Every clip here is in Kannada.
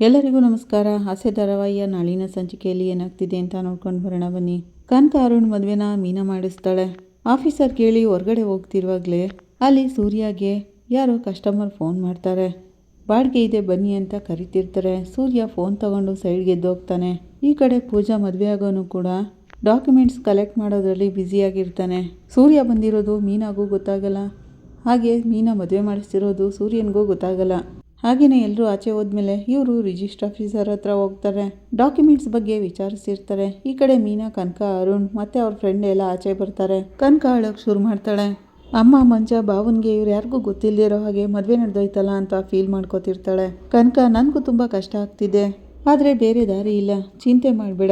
ಎಲ್ಲರಿಗೂ ನಮಸ್ಕಾರ. ಹಾಸ್ಯ ಧಾರಾವಾಹಿಯ ನಾಳಿನ ಸಂಚಿಕೆಯಲ್ಲಿ ಏನಾಗ್ತಿದೆ ಅಂತ ನೋಡ್ಕೊಂಡು ಬರೋಣ ಬನ್ನಿ. ಕನಕ ಅರುಣ್ ಮದುವೆನ ಮೀನಾ ಮಾಡಿಸ್ತಾಳೆ. ಆಫೀಸರ್ ಕೇಳಿ ಹೊರಗಡೆ ಹೋಗ್ತಿರುವಾಗಲೇ ಅಲ್ಲಿ ಸೂರ್ಯಗೆ ಯಾರೋ ಕಸ್ಟಮರ್ ಫೋನ್ ಮಾಡ್ತಾರೆ. ಬಾಡಿಗೆ ಇದೆ, ಬನ್ನಿ ಅಂತ ಕರಿತಿರ್ತಾರೆ. ಸೂರ್ಯ ಫೋನ್ ತಗೊಂಡು ಸೈಡ್ಗೆ ಎದ್ದೋಗ್ತಾನೆ ಈ ಕಡೆ ಪೂಜಾ ಮದುವೆ ಆಗೋನು ಕೂಡ ಡಾಕ್ಯುಮೆಂಟ್ಸ್ ಕಲೆಕ್ಟ್ ಮಾಡೋದ್ರಲ್ಲಿ ಬ್ಯುಸಿಯಾಗಿರ್ತಾನೆ ಸೂರ್ಯ ಬಂದಿರೋದು ಮೀನಾಗೂ ಗೊತ್ತಾಗಲ್ಲ. ಹಾಗೆ ಮೀನಾ ಮದುವೆ ಮಾಡಿಸ್ತಿರೋದು ಸೂರ್ಯನಿಗೂ ಗೊತ್ತಾಗಲ್ಲ. ಹಾಗೆಯೇ ಎಲ್ಲರೂ ಆಚೆ ಹೋದ್ಮೇಲೆ ಇವರು ರಿಜಿಸ್ಟ್ರ್ ಆಫೀಸರ್ ಹತ್ರ ಹೋಗ್ತಾರೆ. ಡಾಕ್ಯುಮೆಂಟ್ಸ್ ಬಗ್ಗೆ ವಿಚಾರಿಸಿರ್ತಾರೆ. ಈ ಕಡೆ ಮೀನಾ, ಕನಕ, ಅರುಣ್ ಮತ್ತೆ ಅವ್ರ ಫ್ರೆಂಡ್ ಎಲ್ಲ ಆಚೆ ಬರ್ತಾರೆ. ಕನಕ ಅಳೋಕೆ ಶುರು ಮಾಡ್ತಾಳೆ. ಅಮ್ಮ, ಮಂಜ ಬಾವನ್ಗೆ ಇವ್ರು ಯಾರಿಗೂ ಗೊತ್ತಿಲ್ಲದಿರೋ ಹಾಗೆ ಮದುವೆ ನಡೆದೋಯ್ತಲ್ಲ ಅಂತ ಫೀಲ್ ಮಾಡ್ಕೋತಿರ್ತಾಳೆ. ಕನಕ, ನನಗೂ ತುಂಬ ಕಷ್ಟ ಆಗ್ತಿದೆ. ಆದರೆ ಬೇರೆ ದಾರಿ ಇಲ್ಲ. ಚಿಂತೆ ಮಾಡಬೇಡ.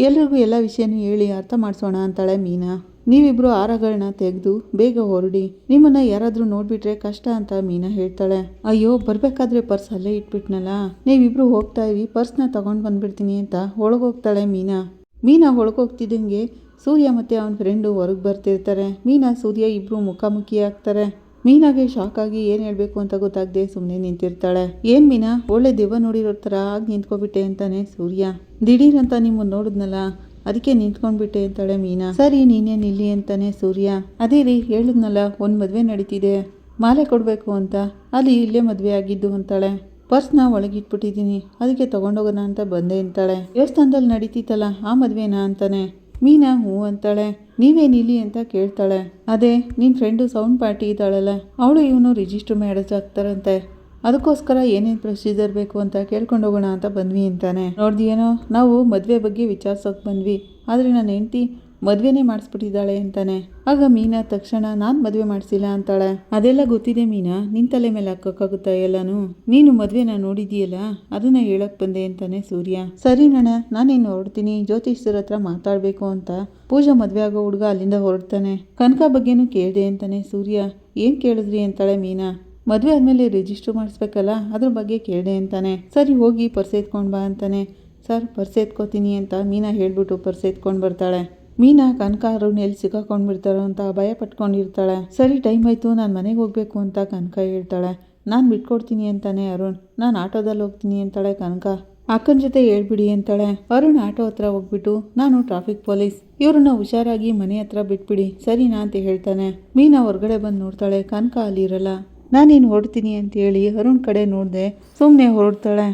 ಎಲ್ರಿಗೂ ಎಲ್ಲ ವಿಷಯನೂ ಹೇಳಿ ಅರ್ಥ ಮಾಡಿಸೋಣ ಅಂತಾಳೆ ಮೀನಾ. ನೀವಿಬ್ರು ಆರಗಳನ್ನ ತೆಗೆದು ಬೇಗ ಹೊರಡಿ. ನಿಮ್ಮನ್ನ ಯಾರಾದರೂ ನೋಡ್ಬಿಟ್ರೆ ಕಷ್ಟ ಅಂತ ಮೀನಾ ಹೇಳ್ತಾಳೆ. ಅಯ್ಯೋ, ಬರಬೇಕಾದ್ರೆ ಪರ್ಸ್ ಅಲ್ಲೇ ಇಟ್ಬಿಟ್ನಲ್ಲ? ನೀವಿಬ್ರು ಹೋಗ್ತಾ ಇರಿ, ಪರ್ಸ್ನ ತಗೊಂಡು ಬಂದ್ಬಿಡ್ತೀನಿ ಅಂತ ಒಳಗೋಗ್ತಾಳೆ ಮೀನಾ. ಮೀನಾ ಒಳಗೋಗ್ತಿದ್ದಂಗೆ ಸೂರ್ಯ ಮತ್ತೆ ಅವನ ಫ್ರೆಂಡು ಹೊರಗೆ ಬರ್ತಿರ್ತಾರೆ. ಮೀನಾ, ಸೂರ್ಯ ಇಬ್ಬರು ಮುಖಾಮುಖಿ ಆಗ್ತಾರೆ. ಮೀನಾಗೆ ಶಾಕ್ ಆಗಿ ಏನು ಹೇಳಬೇಕು ಅಂತ ಗೊತ್ತಾಗದೆ ಸುಮ್ಮನೆ ನಿಂತಿರ್ತಾಳೆ. ಏನು ಮೀನಾ, ಒಳ್ಳೆ ದೆವ್ವ ನೋಡಿರೋ ಥರ ಆಗಿ ನಿಂತ್ಕೊಬಿಟ್ಟೆ ಅಂತಾನೆ ಸೂರ್ಯ. ದಿಢೀರ್ ಅಂತ ನಿಮ್ಮನ್ನು ನೋಡಿದ್ನಲ್ಲ ಅದಕ್ಕೆ ನಿಂತ್ಕೊಂಡ್ಬಿಟ್ಟೆ ಅಂತಾಳೆ ಮೀನಾ. ಸರಿ, ನೀನೇ ನಿಲ್ಲಿ ಅಂತಾನೆ ಸೂರ್ಯ. ಅದೇ ರೀ, ಹೇಳಿದ್ನಲ್ಲ, ಒಂದು ಮದುವೆ ನಡೀತಿದೆ. ಮಾಲೆ ಕೊಡಬೇಕು ಅಂತ. ಅಲ್ಲಿ ಇಲ್ಲೇ ಮದುವೆ ಆಗಿದ್ದು ಅಂತಾಳೆ. ಪರ್ಸ್ನ ಒಳಗಿಟ್ಬಿಟ್ಟಿದ್ದೀನಿ. ಅದಕ್ಕೆ ತಗೊಂಡೋಗೋಣ ಅಂತ ಬಂದೆ ಅಂತಾಳೆ. ದೇವಸ್ಥಾನದಲ್ಲಿ ನಡೀತಿತ್ತಲ್ಲ, ಆ ಮದುವೆನಾ ಅಂತಾನೆ. ಮೀನಾ, ಹ್ಞೂ ಅಂತಾಳೆ. ನೀವೇ ನಿಲ್ಲಿ ಅಂತ ಕೇಳ್ತಾಳೆ. ಅದೇ ನಿನ್ನ ಫ್ರೆಂಡು ಸೌಂಡ್ ಪಾರ್ಟಿ ಇದ್ದಾಳಲ್ಲ, ಅವಳು ಇವನು ರಿಜಿಸ್ಟರ್ ಮ್ಯಾರೇಜ್ ಆಗ್ತಾರಂತೆ. ಅದಕ್ಕೋಸ್ಕರ ಏನೇನು ಪ್ರೊಸೀಜರ್ ಬೇಕು ಅಂತ ಕೇಳ್ಕೊಂಡು ಹೋಗೋಣ ಅಂತ ಬಂದ್ವಿ ಅಂತಾನೆ. ನೋಡ್ದಿಯೇನೋ ನಾವು ಮದುವೆ ಬಗ್ಗೆ ವಿಚಾರಿಸೋಕೆ ಬಂದ್ವಿ. ಆದರೆ ನನ್ನ ಹೆಂಡತಿ ಮದುವೆನೇ ಮಾಡಿಸ್ಬಿಟ್ಟಿದ್ದಾಳೆ ಅಂತಾನೆ. ಆಗ ಮೀನಾ ತಕ್ಷಣ, ನಾನು ಮದುವೆ ಮಾಡಿಸಿಲ್ಲ ಅಂತಾಳೆ. ಅದೆಲ್ಲ ಗೊತ್ತಿದೆ ಮೀನಾ, ನಿನ್ ತಲೆ ಮೇಲೆ ಹಾಕೋಕ್ಕಾಗುತ್ತಾ ಎಲ್ಲಾನು? ನೀನು ಮದುವೆನ ನೋಡಿದೀಯಲ್ಲ ಅದನ್ನ ಹೇಳಕ್ ಬಂದೆ ಅಂತಾನೆ ಸೂರ್ಯ. ಸರಿ ನಣ ನಾನೇನು ಹೊರಡ್ತೀನಿ, ಜ್ಯೋತಿಷ್ಯರ ಹತ್ರ ಮಾತಾಡಬೇಕು ಅಂತ ಪೂಜಾ ಮದುವೆ ಆಗೋ ಹುಡುಗ ಅಲ್ಲಿಂದ ಹೊರಡ್ತಾನೆ. ಕನಕ ಬಗ್ಗೆನೂ ಕೇಳಿದೆ ಅಂತಾನೆ ಸೂರ್ಯ. ಏನು ಕೇಳಿದ್ರಿ ಅಂತಾಳೆ ಮೀನಾ? ಮದುವೆ ಆದಮೇಲೆ ರಿಜಿಸ್ಟರ್ ಮಾಡಿಸ್ಬೇಕಲ್ಲ? ಅದ್ರ ಬಗ್ಗೆ ಕೇಳಿದೆ ಅಂತಾನೆ. ಸರಿ, ಹೋಗಿ ಪರ್ಸ್ ಎತ್ಕೊಂಡು ಬಾ ಅಂತಾನೆ. ಸರ್, ಪರ್ಸ್ ಎತ್ಕೋತೀನಿ ಅಂತ ಮೀನಾ ಹೇಳ್ಬಿಟ್ಟು ಪರ್ಸ್ ಎತ್ಕೊಂಡು ಬರ್ತಾಳೆ. ಮೀನಾ ಕನಕ ಎಲ್ಲಿ ಸಿಕ್ಕಾಕೊಂಡು ಬಿಡ್ತಾರೋ ಅಂತ ಭಯ ಪಟ್ಕೊಂಡಿರ್ತಾಳೆ. ಸರಿ, ಟೈಮ್ ಆಯಿತು, ನಾನು ಮನೆಗೆ ಹೋಗಬೇಕು ಅಂತ ಕನಕ ಹೇಳ್ತಾಳೆ. ನಾನು ಬಿಟ್ಕೊಡ್ತೀನಿ ಅಂತಾನೆ ಅರುಣ್. ನಾನು ಆಟೋದಲ್ಲಿ ಹೋಗ್ತೀನಿ ಅಂತಾಳೆ ಕನಕ. ಅಕ್ಕನ ಜೊತೆ ಹೇಳ್ಬಿಡಿ ಅಂತಾಳೆ. ಅರುಣ್ ಆಟೋ ಹತ್ರ ಹೋಗ್ಬಿಟ್ಟು, ನಾನು ಟ್ರಾಫಿಕ್ ಪೊಲೀಸ್ ಇವ್ರನ್ನ ಹುಷಾರಾಗಿ ಮನೆ ಹತ್ರ ಬಿಟ್ಬಿಡಿ. ಸರಿನಾ ಅಂತ ಹೇಳ್ತಾನೆ. ಮೀನಾ ಹೊರಗಡೆ ಬಂದು ನೋಡ್ತಾಳೆ. ಕನಕ ಅಲ್ಲಿರಲ್ಲ. ನಾನೇನು ಹೊರಡ್ತೀನಿ ಅಂತೇಳಿ ಅರುಣ್ ಕಡೆ ನೋಡಿದೆ. ಸುಮ್ಮನೆ ಹೊರಡ್ತಾಳೆ.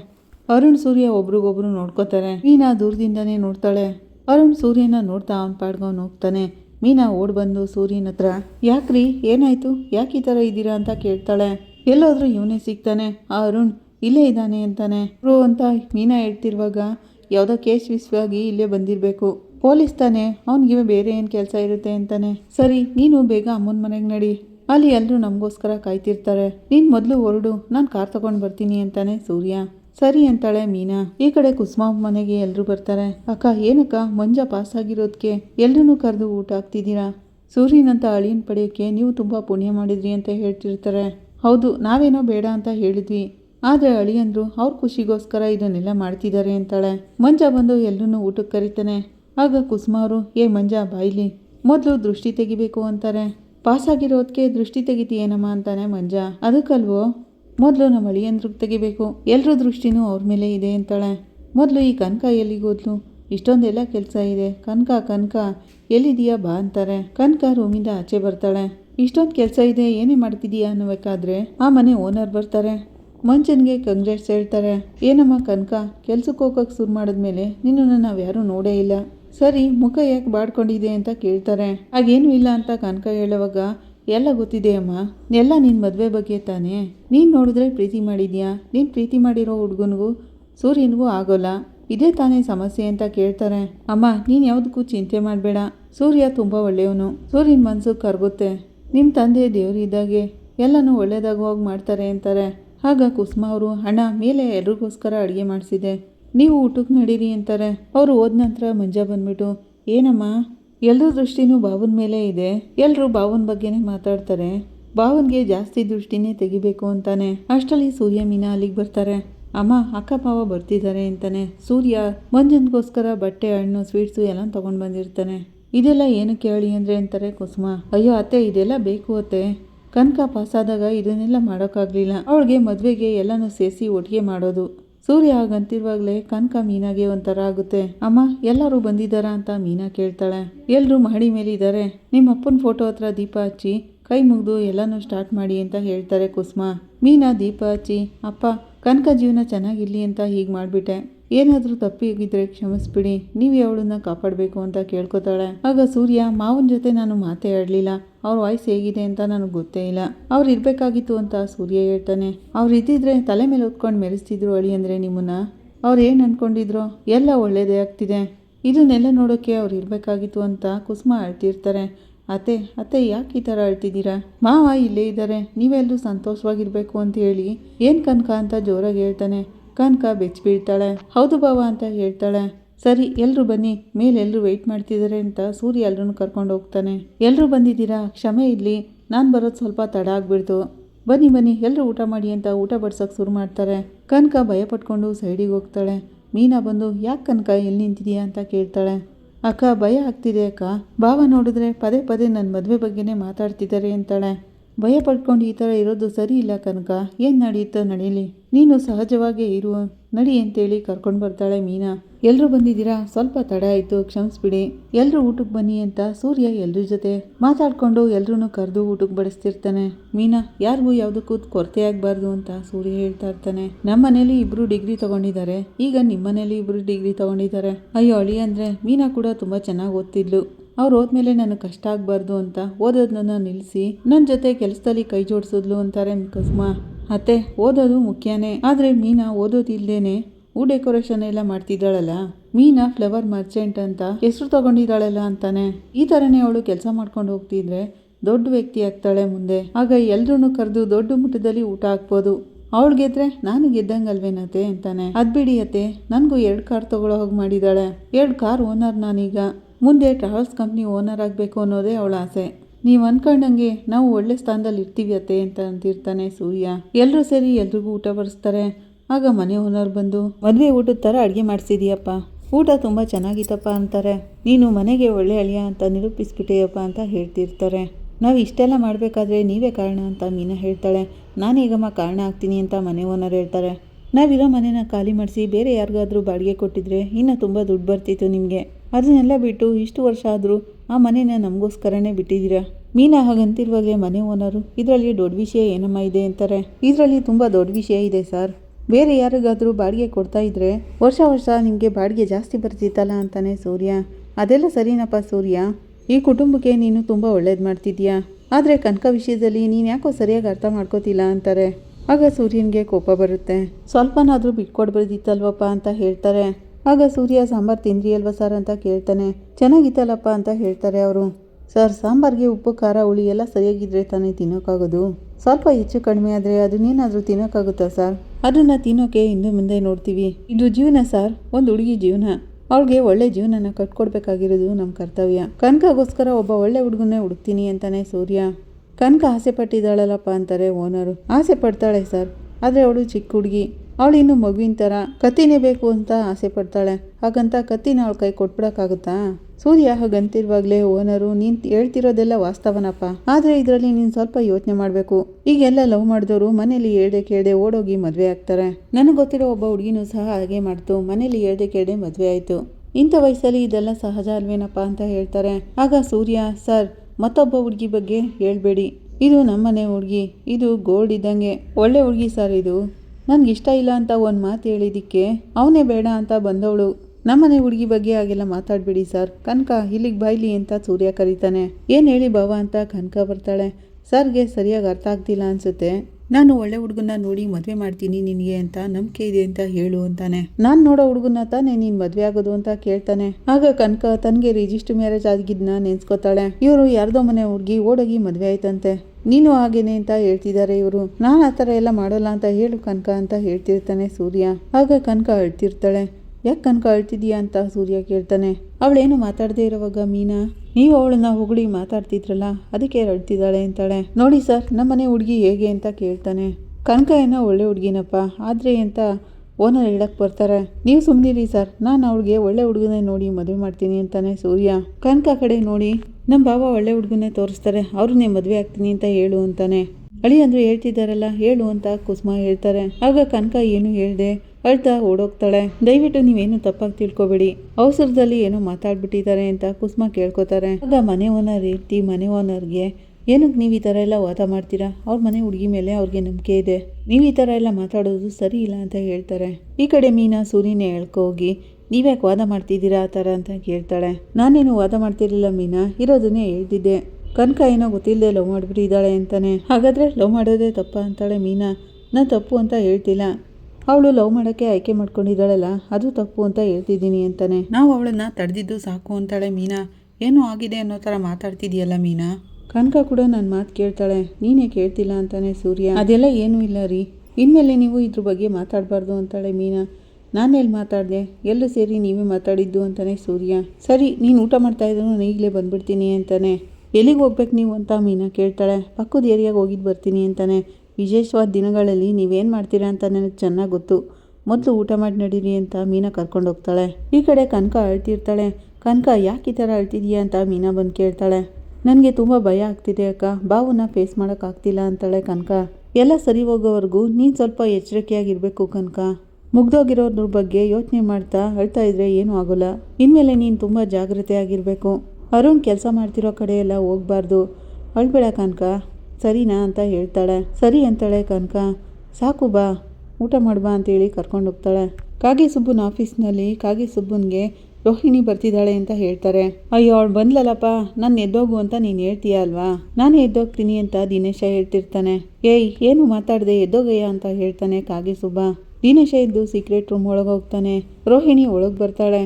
ಅರುಣ್ ಸೂರ್ಯ ಒಬ್ರಿಗೊಬ್ರು ನೋಡ್ಕೋತಾರೆ. ಮೀನಾ ದೂರದಿಂದನೇ ನೋಡ್ತಾಳೆ. ಅರುಣ್ ಸೂರ್ಯನ ನೋಡ್ತಾ ಅವನ ಪಾಡ್ಕೊಂಡು ಹೋಗ್ತಾನೆ. ಮೀನಾ ಓಡ್ ಬಂದು ಸೂರ್ಯನ ಹತ್ರ, ಯಾಕ್ರಿ? ಏನಾಯ್ತು? ಯಾಕೆ ಈ ಥರ ಇದ್ದೀರಾ ಅಂತ ಕೇಳ್ತಾಳೆ. ಎಲ್ಲೋದ್ರೂ ಇವನೇ ಸಿಗ್ತಾನೆ. ಆ ಅರುಣ್ ಇಲ್ಲೇ ಇದ್ದಾನೆ ಅಂತಾನೆ. ಬ್ರೋ ಅಂತ ಮೀನಾ ಹೇಳ್ತಿರುವಾಗ ಯಾವುದೋ ಕೇಸ್ ವಿಸ್ವಾಗಿ ಇಲ್ಲೇ ಬಂದಿರಬೇಕು. ಪೊಲೀಸ್ ತಾನೆ. ಅವನಿಗೆ ಬೇರೆ ಏನು ಕೆಲಸ ಇರುತ್ತೆ ಅಂತಾನೆ. ಸರಿ, ನೀನು ಬೇಗ ಅಮ್ಮನ ಮನೆಗೆ ನಡಿ. ಅಲ್ಲಿ ಎಲ್ಲರೂ ನಮಗೋಸ್ಕರ ಕಾಯ್ತಿರ್ತಾರೆ. ನೀನು ಮೊದಲು ಹೊರಡು, ನಾನು ಕಾರ್ ತಗೊಂಡು ಬರ್ತೀನಿ ಅಂತಾನೆ ಸೂರ್ಯ. ಸರಿ ಅಂತಾಳೆ ಮೀನಾ. ಈ ಕಡೆ ಕುಸುಮ ಮನೆಗೆ ಎಲ್ಲರೂ ಬರ್ತಾರೆ. ಅಕ್ಕ, ಏನಕ್ಕ? ಮಂಜ ಪಾಸ್ ಆಗಿರೋದಕ್ಕೆ ಎಲ್ಲರೂ ಕರೆದು ಊಟ ಹಾಕ್ತಿದ್ದೀರಾ? ಸೂರ್ಯನಂತ ಅಳಿಯನ್ ಪಡೆಯೋಕ್ಕೆ ನೀವು ತುಂಬ ಪುಣ್ಯ ಮಾಡಿದ್ರಿ ಅಂತ ಹೇಳ್ತಿರ್ತಾರೆ. ಹೌದು, ನಾವೇನೋ ಬೇಡ ಅಂತ ಹೇಳಿದ್ವಿ. ಆದರೆ ಅಳಿಯಂದ್ರು ಅವ್ರ ಖುಷಿಗೋಸ್ಕರ ಇದನ್ನೆಲ್ಲ ಮಾಡ್ತಿದ್ದಾರೆ ಅಂತಾಳೆ. ಮಂಜ ಬಂದು ಎಲ್ಲರೂ ಊಟಕ್ಕೆ ಕರೀತಾನೆ. ಆಗ ಕುಸುಮ ಅವರು, ಏ ಮಂಜ, ಬಾಯ್ಲಿ, ಮೊದಲು ದೃಷ್ಟಿ ತೆಗಿಬೇಕು ಅಂತಾರೆ. ಪಾಸಾಗಿರೋದಕ್ಕೆ ದೃಷ್ಟಿ ತೆಗಿತೀಯೇನಮ್ಮ ಅಂತಾನೆ ಮಂಜ. ಅದಕ್ಕಲ್ವೋ? ಮೊದಲು ನಮ್ಮ ಅಳಿಯಂದ್ರಿಗೆ ತೆಗಿಬೇಕು. ಎಲ್ಲರ ದೃಷ್ಟಿನೂ ಅವ್ರ ಮೇಲೆ ಇದೆ ಅಂತಾಳೆ. ಮೊದಲು ಈ ಕನಕ ಎಲ್ಲಿಗೋದ್ಲು ಇಷ್ಟೊಂದೆಲ್ಲ ಕೆಲಸ ಇದೆ. ಕನಕ ಕನಕ ಎಲ್ಲಿದೆಯಾ ಬಾ ಅಂತಾರೆ. ಕನಕ ರೂಮಿಂದ ಆಚೆ ಬರ್ತಾಳೆ. ಇಷ್ಟೊಂದು ಕೆಲಸ ಇದೆ, ಏನೇ ಮಾಡ್ತಿದೀಯಾ ಅನ್ನಬೇಕಾದ್ರೆ ಆ ಮನೆ ಓನರ್ ಬರ್ತಾರೆ. ಮಂಚನ್ಗೆ ಕಂಗ್ರೆಟ್ಸ್ ಹೇಳ್ತಾರೆ. ಏನಮ್ಮ ಕನಕ, ಕೆಲ್ಸಕ್ಕೆ ಹೋಗೋಕೆ ಶುರು ಮಾಡಿದ್ಮೇಲೆ ನಿನ್ನನ್ನು ನಾವು ಯಾರೂ ನೋಡೇ ಇಲ್ಲ. ಸರಿ, ಮುಖ ಯಾಕೆ ಬಾಡ್ಕೊಂಡಿದೆ ಅಂತ ಕೇಳ್ತಾರೆ. ಹಾಗೇನು ಇಲ್ಲ ಅಂತ ಕನಕ ಹೇಳುವಾಗ, ಎಲ್ಲ ಗೊತ್ತಿದೆ ಅಮ್ಮ. ಎಲ್ಲ ನಿನ್ನ ಮದುವೆ ಬಗ್ಗೆ ತಾನೇ? ನೀನು ನೋಡಿದ್ರೆ ಪ್ರೀತಿ ಮಾಡಿದ್ಯಾ? ನೀನು ಪ್ರೀತಿ ಮಾಡಿರೋ ಹುಡುಗನಿಗೂ ಸೂರ್ಯನಿಗೂ ಆಗೋಲ್ಲ. ಇದೇ ತಾನೇ ಸಮಸ್ಯೆ ಅಂತ ಕೇಳ್ತಾರೆ. ಅಮ್ಮ, ನೀನು ಯಾವುದಕ್ಕೂ ಚಿಂತೆ ಮಾಡಬೇಡ. ಸೂರ್ಯ ತುಂಬ ಒಳ್ಳೆಯವನು. ಸೂರ್ಯನ ಮನಸ್ಸು ಕರಗುತ್ತೆ. ನಿಮ್ಮ ತಂದೆ ದೇವರಿದ್ದಾಗೆ ಎಲ್ಲನೂ ಒಳ್ಳೆಯದಾಗುವಾಗ ಮಾಡ್ತಾರೆ ಅಂತಾರೆ. ಆಗ ಕುಸುಮ ಅವರು ಹಣ ಮೇಲೆ ಎಲ್ರಿಗೋಸ್ಕರ ಅಡುಗೆ ಮಾಡಿಸಿದೆ. ನೀವು ಊಟಕ್ಕೆ ನಡೀರಿ ಅಂತಾರೆ. ಅವರು ಹೋದ ನಂತರ ಮಂಜ ಬಂದ್ಬಿಟ್ಟು, ಏನಮ್ಮ ಎಲ್ಲರ ದೃಷ್ಟಿನೂ ಬಾವನ ಮೇಲೆ ಇದೆ. ಎಲ್ಲರೂ ಬಾವನ ಬಗ್ಗೆನೇ ಮಾತಾಡ್ತಾರೆ. ಬಾವನ್ಗೆ ಜಾಸ್ತಿ ದೃಷ್ಟಿನೇ ತೆಗಿಬೇಕು ಅಂತಾನೆ. ಅಷ್ಟರಲ್ಲಿ ಸೂರ್ಯ ಮೀನಾ ಅಲ್ಲಿಗೆ ಬರ್ತಾರೆ. ಅಮ್ಮ, ಅಕ್ಕ ಪಾವ ಬರ್ತಿದ್ದಾರೆ ಅಂತಾನೆ. ಸೂರ್ಯ ಮಂಜನ್ಗೋಸ್ಕರ ಬಟ್ಟೆ, ಹಣ್ಣು, ಸ್ವೀಟ್ಸು ಎಲ್ಲ ತೊಗೊಂಡು ಬಂದಿರ್ತಾನೆ. ಇದೆಲ್ಲ ಏನು ಕೇಳಿ ಅಂದರೆ ಅಂತಾರೆ ಕುಸುಮ. ಅಯ್ಯೋ ಅತ್ತೆ, ಇದೆಲ್ಲ ಬೇಕು ಅತ್ತೆ. ಕನಕ ಪಾಸಾದಾಗ ಇದನ್ನೆಲ್ಲ ಮಾಡೋಕ್ಕಾಗಲಿಲ್ಲ. ಅವಳಿಗೆ ಮದುವೆಗೆ ಎಲ್ಲನೂ ಸೇರಿಸಿ ಒಟ್ಟಿಗೆ ಮಾಡೋದು. ಸೂರ್ಯ ಹಾಗಂತಿರುವಾಗಲೇ ಕನಕ ಮೀನಾಗೆ ಒಂಥರ ಆಗುತ್ತೆ ಅಮ್ಮ, ಎಲ್ಲರೂ ಬಂದಿದ್ದಾರಾ ಅಂತ ಮೀನಾ ಕೇಳ್ತಾಳೆ. ಎಲ್ಲರೂ ಮಹಡಿ ಮೇಲೆ ಇದ್ದಾರೆ ನಿಮ್ಮ ಅಪ್ಪನ ಫೋಟೋ ಹತ್ರ ದೀಪ ಹಚ್ಚಿ, ಕೈ ಮುಗಿದು ಎಲ್ಲನೂ ಸ್ಟಾರ್ಟ್ ಮಾಡಿ ಅಂತ ಹೇಳ್ತಾರೆ ಕುಸುಮ. ಮೀನಾ ದೀಪ ಹಚ್ಚಿ, ಅಪ್ಪ, ಕನಕ ಜೀವನ ಚೆನ್ನಾಗಿರ್ಲಿ ಅಂತ ಹೀಗೆ ಮಾಡಿಬಿಟ್ಟೆ. ಏನಾದರೂ ತಪ್ಪಿಗಿದ್ರೆ ಕ್ಷಮಿಸ್ಬಿಡಿ, ನೀವು ಅವಳನ್ನ ಕಾಪಾಡಬೇಕು ಅಂತ ಕೇಳ್ಕೊತಾಳೆ. ಆಗ ಸೂರ್ಯ ಮಾವನ ಜೊತೆ ನಾನು ಮಾತೇ ಆಡಲಿಲ್ಲ ಅವ್ರ ವಾಯ್ಸ್ ಹೇಗಿದೆ ಅಂತ ನನಗೆ ಗೊತ್ತೇ ಇಲ್ಲ. ಅವ್ರು ಇರಬೇಕಾಗಿತ್ತು ಅಂತ ಸೂರ್ಯ ಹೇಳ್ತಾನೆ. ಅವ್ರು ಇದ್ದಿದ್ರೆ ತಲೆ ಮೇಲೆ ಹೊತ್ಕೊಂಡು ಮೆರೆಸ್ತಿದ್ರು ಅಳಿ ಅಂದರೆ ನಿಮ್ಮನ್ನು. ಅವ್ರು ಏನು ಅಂದ್ಕೊಂಡಿದ್ರು ಎಲ್ಲ ಒಳ್ಳೆಯದೇ ಆಗ್ತಿದೆ. ಇದನ್ನೆಲ್ಲ ನೋಡೋಕ್ಕೆ ಅವ್ರು ಇರಬೇಕಾಗಿತ್ತು ಅಂತ ಕುಸುಮ ಅಳ್ತಿರ್ತಾರೆ. ಅತ್ತೆ ಅತ್ತೆ ಯಾಕೆ ಈ ಥರ ಅಳ್ತಿದ್ದೀರಾ? ಮಾವ ಇಲ್ಲೇ ಇದ್ದಾರೆ. ನೀವೆಲ್ಲರೂ ಸಂತೋಷವಾಗಿರಬೇಕು ಅಂತ ಹೇಳಿ ಏನು ಕನಕ ಅಂತ ಜೋರಾಗಿ ಹೇಳ್ತಾನೆ. ಕನಕ ಬೆಚ್ಚ ಬೀಳ್ತಾಳೆ ಹೌದು ಬಾವ ಅಂತ ಹೇಳ್ತಾಳೆ. ಸರಿ ಎಲ್ಲರೂ ಬನ್ನಿ. ಮೇಲೆ ಎಲ್ಲರೂ ವೆಯ್ಟ್ ಮಾಡ್ತಿದ್ದಾರೆ ಅಂತ ಸೂರ್ಯ ಎಲ್ಲರೂ ಕರ್ಕೊಂಡು ಹೋಗ್ತಾನೆ. ಎಲ್ಲರೂ ಬಂದಿದ್ದೀರಾ? ಕ್ಷಮೆ ಇರಲಿ. ನಾನು ಬರೋದು ಸ್ವಲ್ಪ ತಡ ಆಗಿಬಿಡ್ತು. ಬನ್ನಿ ಬನ್ನಿ ಎಲ್ಲರೂ ಊಟ ಮಾಡಿ ಅಂತ ಊಟ ಬಡ್ಸೋಕೆ ಶುರು ಮಾಡ್ತಾರೆ. ಕನಕ ಭಯ ಪಟ್ಕೊಂಡು ಸೈಡಿಗೆ ಹೋಗ್ತಾಳೆ. ಮೀನಾ ಬಂದು, ಯಾಕೆ ಕನಕ ಎಲ್ಲಿ ನಿಂತಿದೀಯಾ? ಅಂತ ಕೇಳ್ತಾಳೆ. ಅಕ್ಕ, ಭಯ ಆಗ್ತಿದೆ ಅಕ್ಕ. ಭಾವ ನೋಡಿದ್ರೆ ಪದೇ ಪದೇ ನನ್ನ ಮದುವೆ ಬಗ್ಗೆನೇ ಮಾತಾಡ್ತಿದ್ದಾರೆ ಅಂತಾಳೆ. ಭಯ ಪಡ್ಕೊಂಡು ಈ ಥರ ಇರೋದು ಸರಿ ಇಲ್ಲ ಕನಕ. ಏನು ನಡೆಯುತ್ತೋ ನಡೀಲಿ. ನೀನು ಸಹಜವಾಗೇ ಇರು. ನಡಿ ಅಂತೇಳಿ ಕರ್ಕೊಂಡು ಬರ್ತಾಳೆ ಮೀನಾ. ಎಲ್ಲರೂ ಬಂದಿದ್ದೀರಾ? ಸ್ವಲ್ಪ ತಡ ಆಯಿತು, ಕ್ಷಮಿಸ್ಬಿಡಿ. ಎಲ್ಲರೂ ಊಟಕ್ಕೆ ಬನ್ನಿ ಅಂತ ಸೂರ್ಯ ಎಲ್ಲರ ಜೊತೆ ಮಾತಾಡ್ಕೊಂಡು ಎಲ್ಲರೂ ಕರೆದು ಊಟಕ್ಕೆ ಬಡಿಸ್ತಿರ್ತಾನೆ. ಮೀನಾ, ಯಾರಿಗೂ ಯಾವುದಕ್ಕೂ ಕೊರತೆ ಆಗಬಾರ್ದು ಅಂತ ಸೂರ್ಯ ಹೇಳ್ತಾ ಇರ್ತಾನೆ. ನಮ್ಮ ಮನೇಲಿ ಇಬ್ರು ಡಿಗ್ರಿ ತಗೊಂಡಿದ್ದಾರೆ. ಈಗ ನಿಮ್ಮ ಮನೇಲಿ ಇಬ್ರು ಡಿಗ್ರಿ ತಗೊಂಡಿದ್ದಾರೆ. ಅಯ್ಯೋ, ಅಳಿ ಅಂದರೆ ಮೀನಾ ಕೂಡ ತುಂಬ ಚೆನ್ನಾಗಿ ಓದ್ತಿದ್ಲು. ಅವ್ರು ಹೋದ್ಮೇಲೆ ನನಗೆ ಕಷ್ಟ ಆಗಬಾರ್ದು ಅಂತ ಓದೋದನ್ನ ನಿಲ್ಲಿಸಿ ನನ್ನ ಜೊತೆ ಕೆಲಸದಲ್ಲಿ ಕೈ ಜೋಡಿಸಿದ್ಲು ಅಂತಾರೆ ಕಸ್ಮಾ. ಅತ್ತೆ, ಓದೋದು ಮುಖ್ಯನೇ. ಆದರೆ ಮೀನಾ ಓದೋದಿಲ್ದೇನೆ ಹೂ ಡೆಕೋರೇಷನ್ ಎಲ್ಲ ಮಾಡ್ತಿದ್ದಾಳಲ್ಲ? ಮೀನಾ ಫ್ಲವರ್ ಮರ್ಚೆಂಟ್ ಅಂತ ಹೆಸರು ತಗೊಂಡಿದ್ದಾಳಲ್ಲ ಅಂತಾನೆ. ಈ ಥರನೇ ಅವಳು ಕೆಲಸ ಮಾಡ್ಕೊಂಡು ಹೋಗ್ತಿದ್ರೆ ದೊಡ್ಡ ವ್ಯಕ್ತಿ ಆಗ್ತಾಳೆ ಮುಂದೆ. ಆಗ ಎಲ್ರೂ ಕರೆದು ದೊಡ್ಡ ಮುಟ್ಟದಲ್ಲಿ ಊಟ ಹಾಕ್ಬೋದು. ಅವಳು ಗೆದ್ರೆ ನಾನು ಗೆದ್ದಂಗಲ್ವೇನತೆ ಅಂತಾನೆ. ಅದ್ಬಿಡಿ ಅತ್ತೆ, ನನಗೂ ಎರಡು ಕಾರ್ ತಗೊಳ್ಳೋ ಹೋಗಿ ಮಾಡಿದ್ದಾಳೆ ಎರಡು ಕಾರ್ ಓನರ್ ನಾನೀಗ. ಮುಂದೆ ಟ್ರಾವೆಲ್ಸ್ ಕಂಪ್ನಿ ಓನರ್ ಆಗಬೇಕು ಅನ್ನೋದೇ ಅವಳ ಆಸೆ. ನೀವು ಅನ್ಕೊಂಡಂಗೆ ನಾವು ಒಳ್ಳೆ ಸ್ಥಾನದಲ್ಲಿ ಇರ್ತೀವಿ ಅತ್ತೆ ಅಂತ ಅಂತಿರ್ತಾನೆ ಸೂರ್ಯ. ಎಲ್ಲರೂ ಸೇರಿ ಎಲ್ರಿಗೂ ಊಟ ಬಡಿಸ್ತಾರೆ. ಆಗ ಮನೆ ಓನರ್ ಬಂದು, ಮದುವೆ ಊಟದ ಥರ ಅಡುಗೆ ಮಾಡಿಸಿದೀಯಪ್ಪ. ಊಟ ತುಂಬ ಚೆನ್ನಾಗಿತ್ತಪ್ಪ ಅಂತಾರೆ. ನೀನು ಮನೆಗೆ ಒಳ್ಳೆ ಅಳಿಯ ಅಂತ ನಿರೂಪಿಸ್ಬಿಟ್ಟೆಯಪ್ಪ ಅಂತ ಹೇಳ್ತಿರ್ತಾರೆ. ನಾವು ಇಷ್ಟೆಲ್ಲ ಮಾಡಬೇಕಾದ್ರೆ ನೀವೇ ಕಾರಣ ಅಂತ ಮೀನಾ ಹೇಳ್ತಾಳೆ. ನಾನೀಗಮ್ಮ ಕಾರಣ ಆಗ್ತೀನಿ ಅಂತ ಮನೆ ಓನರ್ ಹೇಳ್ತಾರೆ. ನಾವಿರೋ ಮನೇನ ಖಾಲಿ ಮಾಡಿಸಿ ಬೇರೆ ಯಾರಿಗಾದರೂ ಬಾಡಿಗೆ ಕೊಟ್ಟಿದ್ರೆ ಇನ್ನೂ ತುಂಬ ದುಡ್ಡು ಬರ್ತಿತ್ತು ನಿಮಗೆ. ಅದನ್ನೆಲ್ಲ ಬಿಟ್ಟು ಇಷ್ಟು ವರ್ಷ ಆದರೂ ಆ ಮನೇನ ನಮಗೋಸ್ಕರನೇ ಬಿಟ್ಟಿದ್ದೀರಾ? ಮೀನಾ ಹಾಗಂತಿರುವಾಗಲೇ ಮನೆ ಓನರು, ಇದರಲ್ಲಿ ದೊಡ್ಡ ವಿಷಯ ಏನಮ್ಮ ಇದೆ? ಅಂತಾರೆ. ಇದರಲ್ಲಿ ತುಂಬ ದೊಡ್ಡ ವಿಷಯ ಇದೆ ಸರ್. ಬೇರೆ ಯಾರಿಗಾದರೂ ಬಾಡಿಗೆ ಕೊಡ್ತಾ ಇದ್ರೆ ವರ್ಷ ವರ್ಷ ನಿಮಗೆ ಬಾಡಿಗೆ ಜಾಸ್ತಿ ಬರ್ತಿತ್ತಲ್ಲ ಅಂತಾನೆ ಸೂರ್ಯ. ಅದೆಲ್ಲ ಸರಿನಪ್ಪ ಸೂರ್ಯ. ಈ ಕುಟುಂಬಕ್ಕೆ ನೀನು ತುಂಬ ಒಳ್ಳೇದು ಮಾಡ್ತಿದ್ಯಾ ಆದರೆ ಕನಕ ವಿಷಯದಲ್ಲಿ ನೀನು ಯಾಕೋ ಸರಿಯಾಗಿ ಅರ್ಥ ಮಾಡ್ಕೋತಿಲ್ಲ ಅಂತಾರೆ. ಆಗ ಸೂರ್ಯನಿಗೆ ಕೋಪ ಬರುತ್ತೆ. ಸ್ವಲ್ಪನಾದರೂ ಬಿಟ್ಕೊಡ್ಬಾರ್ದಿತ್ತಲ್ವಪ್ಪ ಅಂತ ಹೇಳ್ತಾರೆ. ಆಗ ಸೂರ್ಯ ಸಾಂಬಾರು ತಿಂದ್ರಿ ಅಲ್ವಾ ಸರ್ ಅಂತ ಕೇಳ್ತಾನೆ. ಚೆನ್ನಾಗಿತ್ತಲ್ಲಪ್ಪ ಅಂತ ಹೇಳ್ತಾರೆ ಅವರು. ಸರ್, ಸಾಂಬಾರ್ಗೆ ಉಪ್ಪು, ಖಾರ, ಹುಳಿ ಎಲ್ಲ ಸರಿಯಾಗಿದ್ದರೆ ತಾನೇ ತಿನ್ನೋಕ್ಕಾಗೋದು? ಸ್ವಲ್ಪ ಹೆಚ್ಚು ಕಡಿಮೆ ಆದರೆ ಅದನ್ನೇನಾದರೂ ತಿನ್ನೋಕ್ಕಾಗುತ್ತಾ ಸರ್? ಅದನ್ನು ತಿನ್ನೋಕೆ ಹಿಂದೆ ಮುಂದೆ ನೋಡ್ತೀವಿ. ಇದು ಜೀವನ ಸರ್, ಒಂದು ಹುಡುಗಿ ಜೀವನ. ಅವ್ಳಿಗೆ ಒಳ್ಳೆ ಜೀವನನ ಕಟ್ಕೊಡ್ಬೇಕಾಗಿರೋದು ನಮ್ಮ ಕರ್ತವ್ಯ. ಕನಕಗೋಸ್ಕರ ಒಬ್ಬ ಒಳ್ಳೆ ಹುಡುಗನೇ ಹುಡುಕ್ತೀನಿ ಅಂತಾನೆ ಸೂರ್ಯ. ಕನಕ ಆಸೆ ಪಟ್ಟಿದ್ದಾಳಲ್ಲಪ್ಪ ಅಂತಾರೆ ಓನರು. ಆಸೆ ಪಡ್ತಾಳೆ ಸರ್. ಆದರೆ ಅವಳು ಚಿಕ್ಕ ಹುಡುಗಿ. ಅವಳು ಇನ್ನು ಮಗುವಿನ ಥರ ಕತ್ತಿನೇ ಬೇಕು ಅಂತ ಆಸೆ ಪಡ್ತಾಳೆ. ಹಾಗಂತ ಕತ್ತಿನ ಅವಳ ಕೈ ಕೊಟ್ಬಿಡೋಕ್ಕಾಗುತ್ತಾ? ಸೂರ್ಯ ಹಾಗಂತಿರುವಾಗಲೇ ಓನರು, ನೀನು ಹೇಳ್ತಿರೋದೆಲ್ಲ ವಾಸ್ತವನಪ್ಪ. ಆದರೆ ಇದರಲ್ಲಿ ನೀನು ಸ್ವಲ್ಪ ಯೋಚನೆ ಮಾಡಬೇಕು. ಈಗೆಲ್ಲ ಲವ್ ಮಾಡಿದವರು ಮನೇಲಿ ಹೇಳ್ದೆ ಕೇಳದೆ ಓಡೋಗಿ ಮದುವೆ ಆಗ್ತಾರೆ. ನನಗೆ ಗೊತ್ತಿರೋ ಒಬ್ಬ ಹುಡುಗಿನೂ ಸಹ ಹಾಗೆ ಮಾಡ್ತು. ಮನೇಲಿ ಹೇಳ್ದೆ ಕೇಳದೆ ಮದುವೆ ಆಯಿತು. ಇಂಥ ವಯಸ್ಸಲ್ಲಿ ಇದೆಲ್ಲ ಸಹಜ ಅಲ್ವೇನಪ್ಪ ಅಂತ ಹೇಳ್ತಾರೆ. ಆಗ ಸೂರ್ಯ, ಸರ್, ಮತ್ತೊಬ್ಬ ಹುಡುಗಿ ಬಗ್ಗೆ ಹೇಳ್ಬೇಡಿ. ಇದು ನಮ್ಮನೆ ಹುಡುಗಿ, ಇದು ಗೋಲ್ಡ್ ಇದ್ದಂಗೆ. ಒಳ್ಳೆ ಹುಡುಗಿ ಸರ್ ಇದು. ನನಗೆ ಇಷ್ಟ ಇಲ್ಲ ಅಂತ ಒಂದು ಮಾತು ಹೇಳಿದ್ದಕ್ಕೆ ಅವನೇ ಬೇಡ ಅಂತ ಬಂದವಳು. ನಮ್ಮನೆ ಹುಡುಗಿ ಬಗ್ಗೆ ಹಾಗೆಲ್ಲ ಮಾತಾಡಬೇಡಿ ಸರ್. ಕನಕ ಇಲ್ಲಿಗೆ ಬಾಯ್ಲಿ ಅಂತ ಸೂರ್ಯ ಕರೀತಾನೆ. ಏನು ಹೇಳಿ ಬಾವ ಅಂತ ಕನಕ ಬರ್ತಾಳೆ. ಸರ್ಗೆ ಸರಿಯಾಗಿ ಅರ್ಥ ಆಗ್ತಿಲ್ಲ ಅನ್ಸುತ್ತೆ. ನಾನು ಒಳ್ಳೆ ಹುಡುಗನ್ನ ನೋಡಿ ಮದುವೆ ಮಾಡ್ತೀನಿ, ನಿನಗೆ ಅಂತ ನಂಬಿಕೆ ಇದೆ ಅಂತ ಹೇಳು ಅಂತಾನೆ. ನಾನು ನೋಡೋ ಹುಡುಗನ ತಾನೇ ನೀನು ಮದುವೆ ಆಗೋದು ಅಂತ ಕೇಳ್ತಾನೆ. ಆಗ ಕನಕ ತನಗೆ ರಿಜಿಸ್ಟರ್ ಮ್ಯಾರೇಜ್ ಆಗಿದ್ನ ನೆನ್ಸ್ಕೊತಾಳೆ. ಇವರು ಯಾರ್ದೋ ಮನೆ ಹುಡುಗಿ ಓಡೋಗಿ ಮದುವೆ ಆಯ್ತಂತೆ. ನೀನು ಹಾಗೇನೆ ಅಂತ ಹೇಳ್ತಿದ್ದಾರೆ ಇವರು. ನಾನು ಆ ಥರ ಎಲ್ಲ ಮಾಡೋಲ್ಲ ಅಂತ ಹೇಳು ಕನಕ ಅಂತ ಹೇಳ್ತಿರ್ತಾನೆ ಸೂರ್ಯ. ಆಗ ಕನಕ ಅಳ್ತಿರ್ತಾಳೆ. ಯಾಕೆ ಕನಕ ಅಳ್ತಿದ್ಯಾ ಅಂತ ಸೂರ್ಯ ಕೇಳ್ತಾನೆ. ಅವಳೇನು ಮಾತಾಡದೇ ಇರೋವಾಗ ಮೀನಾ? ನೀವು ಅವಳನ್ನ ಹೊಗಳಿ ಮಾತಾಡ್ತಿದ್ರಲ್ಲ, ಅದಕ್ಕೆ ಅಳ್ತಿದ್ದಾಳೆ ಅಂತಾಳೆ. ನೋಡಿ ಸರ್ ನಮ್ಮನೆ ಹುಡುಗಿ ಹೇಗೆ ಅಂತ ಕೇಳ್ತಾನೆ. ಕನಕ ಏನೋ ಒಳ್ಳೆ ಹುಡುಗಿನಪ್ಪ, ಆದರೆ ಅಂತ ಓನರ್ ಹೇಳಕ್ ಬರ್ತಾರೆ. ನೀವು ಸುಮ್ಮನಿರಿ ಸರ್, ನಾನು ಅವಳಿಗೆ ಒಳ್ಳೆ ಹುಡುಗನೇ ನೋಡಿ ಮದುವೆ ಮಾಡ್ತೀನಿ ಅಂತಾನೆ ಸೂರ್ಯ. ಕನಕ ಕಡೆ ನೋಡಿ ನಮ್ಮ ಬಾಬ ಒಳ್ಳೆ ಹುಡುಗನೇ ತೋರಿಸ್ತಾರೆ, ಅವ್ರನ್ನೇ ಮದುವೆ ಆಗ್ತೀನಿ ಅಂತ ಹೇಳು ಅಂತಾನೆ. ಅಳಿ ಅಂದ್ರೆ ಹೇಳ್ತಿದ್ದಾರಲ್ಲ, ಹೇಳು ಅಂತ ಕುಸುಮ ಹೇಳ್ತಾರೆ. ಆಗ ಕನಕ ಏನು ಹೇಳ್ದೆ? ಅಳ್ತಾ ಓಡೋಗ್ತಾಳೆ. ದಯವಿಟ್ಟು ನೀವೇನು ತಪ್ಪಾಗಿ ತಿಳ್ಕೊಬೇಡಿ. ಅವಸರದಲ್ಲಿ ಏನೋ ಮಾತಾಡ್ಬಿಟ್ಟಿದ್ದಾರೆ ಅಂತ ಕುಸುಮ ಕೇಳ್ಕೊತಾರೆ. ಆಗ ಮನೆ ಓನರ್ ಇರ್ತಿ ಮನೆ ಓನರ್ಗೆ ಏನಕ್ಕೆ ನೀವು ಈ ಥರ ಎಲ್ಲ ವಾದ ಮಾಡ್ತೀರಾ? ಅವ್ರ ಮನೆ ಹುಡುಗಿ ಮೇಲೆ ಅವ್ರಿಗೆ ನಂಬಿಕೆ ಇದೆ. ನೀವು ಈ ಥರ ಎಲ್ಲ ಮಾತಾಡೋದು ಸರಿ ಇಲ್ಲ ಅಂತ ಹೇಳ್ತಾರೆ. ಈ ಕಡೆ ಮೀನಾ ಸೂರಿನೇ ಹೇಳ್ಕೋಗಿ ನೀವ್ಯಾಕೆ ವಾದ ಮಾಡ್ತಿದ್ದೀರಾ ಆ ಥರ ಅಂತ ಕೇಳ್ತಾಳೆ. ನಾನೇನು ವಾದ ಮಾಡ್ತಿರಲಿಲ್ಲ ಮೀನಾ, ಇರೋದನ್ನೇ ಹೇಳ್ತಿದ್ದೆ. ಕನಕ ಏನೋ ಗೊತ್ತಿಲ್ಲದೆ ಲವ್ ಮಾಡಿಬಿಟ್ಟಿದ್ದಾಳೆ ಅಂತಾನೆ. ಹಾಗಾದರೆ ಲವ್ ಮಾಡೋದೇ ತಪ್ಪ ಅಂತಾಳೆ ಮೀನಾ. ನಾನು ತಪ್ಪು ಅಂತ ಹೇಳ್ತಿಲ್ಲ. ಅವಳು ಲವ್ ಮಾಡೋಕ್ಕೆ ಆಯ್ಕೆ ಮಾಡ್ಕೊಂಡಿದ್ದಾಳಲ್ಲ ಅದು ತಪ್ಪು ಅಂತ ಹೇಳ್ತಿದ್ದೀನಿ ಅಂತಾನೆ. ನಾವು ಅವಳನ್ನು ತಡೆದಿದ್ದು ಸಾಕು ಅಂತಾಳೆ ಮೀನಾ. ಏನೂ ಆಗಿದೆ ಅನ್ನೋ ಥರ ಮಾತಾಡ್ತಿದೆಯಲ್ಲ ಮೀನಾ? ಕನಕ ಕೂಡ ನನ್ನ ಮಾತು ಕೇಳ್ತಾಳೆ. ನೀನೇ ಕೇಳ್ತಿಲ್ಲ ಅಂತಾನೆ ಸೂರ್ಯ. ಅದೆಲ್ಲ ಏನೂ ಇಲ್ಲ ರೀ. ಇನ್ಮೇಲೆ ನೀವು ಇದ್ರ ಬಗ್ಗೆ ಮಾತಾಡಬಾರ್ದು ಅಂತಾಳೆ ಮೀನಾ. ನಾನೆಲ್ಲಿ ಮಾತಾಡಿದೆ? ಎಲ್ಲರೂ ಸೇರಿ ನೀವೇ ಮಾತಾಡಿದ್ದು ಅಂತಾನೆ ಸೂರ್ಯ. ಸರಿ ನೀನು ಊಟ ಮಾಡ್ತಾ ಇದ್ರು ನಾನು ಈಗಲೇ ಬಂದ್ಬಿಡ್ತೀನಿ ಅಂತಾನೆ. ಎಲ್ಲಿಗೆ ಹೋಗ್ಬೇಕು ನೀವು ಅಂತ ಮೀನಾ ಕೇಳ್ತಾಳೆ. ಪಕ್ಕದ ಏರಿಯಾಗೆ ಹೋಗಿದ್ದು ಬರ್ತೀನಿ ಅಂತಾನೆ. ವಿಶೇಷವಾದ ದಿನಗಳಲ್ಲಿ ನೀವೇನು ಮಾಡ್ತೀರಾ ಅಂತ ನನಗೆ ಚೆನ್ನಾಗಿ ಗೊತ್ತು. ಮೊದಲು ಊಟ ಮಾಡಿ ನಡೀರಿ ಅಂತ ಮೀನಾ ಕರ್ಕೊಂಡು ಹೋಗ್ತಾಳೆ. ಈ ಕಡೆ ಕನಕ ಅಳ್ತಿರ್ತಾಳೆ. ಕನಕ, ಯಾಕೆ ಈ ಥರ ಅಳ್ತಿದೀಯಾ ಅಂತ ಮೀನಾ ಬಂದು ಕೇಳ್ತಾಳೆ. ನನಗೆ ತುಂಬ ಭಯ ಆಗ್ತಿದೆ ಅಕ್ಕ. ಬಾವುನ ಫೇಸ್ ಮಾಡೋಕ್ಕಾಗ್ತಿಲ್ಲ ಅಂತಾಳೆ ಕನಕ. ಎಲ್ಲ ಸರಿ ಹೋಗೋವರೆಗೂ ನೀನು ಸ್ವಲ್ಪ ಎಚ್ಚರಿಕೆಯಾಗಿರಬೇಕು ಕನಕ. ಮುಗ್ದೋಗಿರೋದ್ರ ಬಗ್ಗೆ ಯೋಚನೆ ಮಾಡ್ತಾ ಅಳ್ತಾ ಇದ್ರೆ ಏನೂ ಆಗೋಲ್ಲ. ಇನ್ಮೇಲೆ ನೀನು ತುಂಬ ಜಾಗ್ರತೆ ಆಗಿರಬೇಕು ಅರುಣ್ ಕೆಲಸ ಮಾಡ್ತಿರೋ ಕಡೆ ಎಲ್ಲ ಹೋಗ್ಬಾರ್ದು. ಅಳ್ಬೇಡ ಕನಕ. ಸರಿನಾ ಅಂತ ಹೇಳ್ತಾಳೆ. ಸರಿ ಅಂತಾಳೆ ಕನಕ. ಸಾಕು ಬಾ, ಊಟ ಮಾಡ್ಬಾ ಅಂತೇಳಿ ಕರ್ಕೊಂಡು ಹೋಗ್ತಾಳೆ. ಕಾಗೆ ಸುಬ್ಬನ ಆಫೀಸ್ನಲ್ಲಿ ಕಾಗೆ ಸುಬ್ಬನ್ಗೆ ರೋಹಿಣಿ ಬರ್ತಿದ್ದಾಳೆ ಅಂತ ಹೇಳ್ತಾರೆ. ಅಯ್ಯೋ, ಅವಳು ಬಂದ್ಲಲ್ಲಪ್ಪ, ನಾನು ಎದ್ದೋಗು ಅಂತ ನೀನು ಹೇಳ್ತೀಯ ಅಲ್ವಾ? ನಾನು ಎದ್ದೋಗ್ತೀನಿ ಅಂತ ದಿನೇಶ ಹೇಳ್ತಿರ್ತಾನೆ. ಏಯ್, ಏನು ಮಾತಾಡದೆ ಎದ್ದೋಗಯ್ಯ ಅಂತ ಹೇಳ್ತಾನೆ ಕಾಗೆ ಸುಬ್ಬ. ದಿನೇಶ ಇದ್ದು ಸೀಕ್ರೆಟ್ ರೂಮ್ ಒಳಗೆ ಹೋಗ್ತಾನೆ. ರೋಹಿಣಿ ಒಳಗೆ ಬರ್ತಾಳೆ.